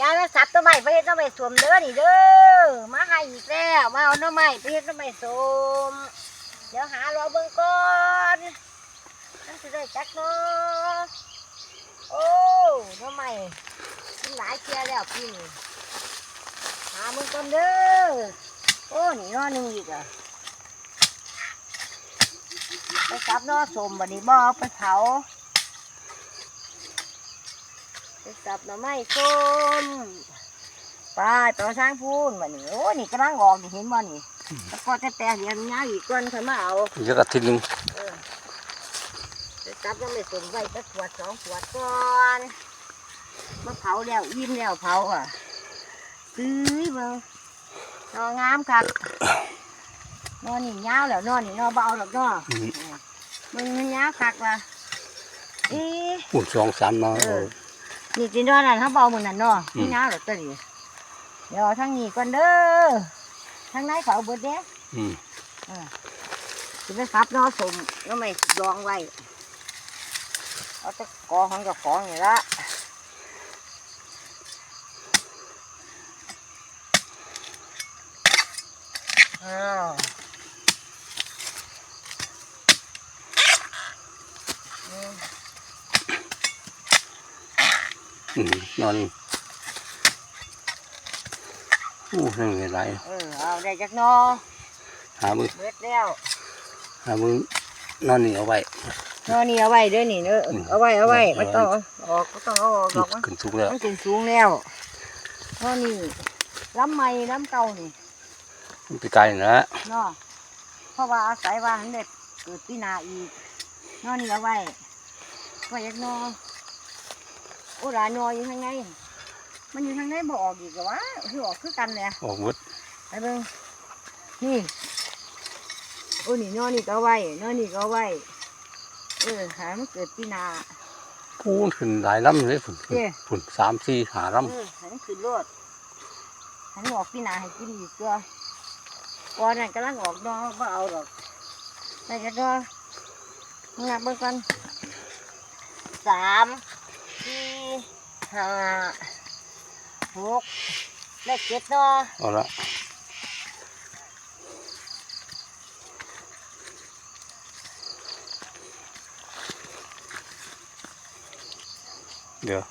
ยายมาสับต้นไม้ไปเฮ็ดต้นไม้สวมเด้อนี่เด้อมาให้อีกแล้วมาเอาต้นไม้ไปเฮ็ดต้นไม้สวมเดี๋ยวหารอเบิ่งก่อนนั่นสิได้จักเนาะโอ้ต้นไม้กินหลายเที่ยแล้วพี่นี่หาเบิ่งก่อนเด้อโอ้นี่นอหนึ่งอีกอะไปสับนอสมบัดนี้บ่ไปเผา ไปสับหน่อไม้ส้มไปต่อช้างพูนมานี่โอ้นี่กำลังออกนี่เห็นบ่นี่แล้วก็จะแต่เดี๋ยวนี้อีกก่อนค่อยมาเอาเยอะกะทิหนึงเออไปสับหน่อไม้ส้มไว้สักขวดสองขวดก่อนมาเผาแล้วอิ่มแล้วเผาอะซื้อเบิ่งนองามคักนอนนี่ยาวแล้วนอนนี่นอเบเอาหรอกนออืมมึงมันยาวคักว่ะเอ๊ะปุ่นสองสามเนาะเออ นี่จินดอนนั่นเขาเบามือนั่นเนาะอืมนี่น้าหรอตัวนี้เดี๋ยวเอาทางนี้ก่อนเด้อทางไหนเขาเอาเบิดเด้อืมจะไปขับเนาะสมแล้วไม่ดองไว้เอาแตะกอของกับของนี่ละอ้าวอืม อืม นอนอู้นั่นไงไรเออเอาได้จากนอหามือเบิดแล้วหามือนอนนี่เอาไว้นอนี่เอาไว้เด้อนี่เด้ออืมเอาไว้เอาไว้เอาไว้ไม่ต้องเอาออกไม่ต้องเอาออกหรอกวะขึ้นสูงแล้วมันถึงสูงแล้วนอนี่ล้ำใหม่ล้ำเก่านี่มันไปไกลนะเนาะเพราะว่าอาศัยว่าหันเด็ดเกิดปีหนาอีกนอนี่เอาไว้ไว้ยักนอโอ้หลานออยู่ข้างในมันอยู่ข้างในบ่ออกอีกเหรอวะคือออกคือกันเลยออกหมดไปเบิ่งนี่โอ้นี่นอนี่ก็เอาไว้นอนี่ก็เอาไว้เออหามันเกิดปีหนาพูนขึ้นหลายลำเลยฝุ่นเจ้ฝุ่นสามสี่หาลเออหันขึ้นรถหันออกพี่นาให้กินอีกตัวก่อนนั้นกำลังออกดอกบ่เอาหรอกไปกันก็งับเบิ่งกันสามสี่ ห้าหกเลขเจ็ดเนาะำเอาละเดี๋ยว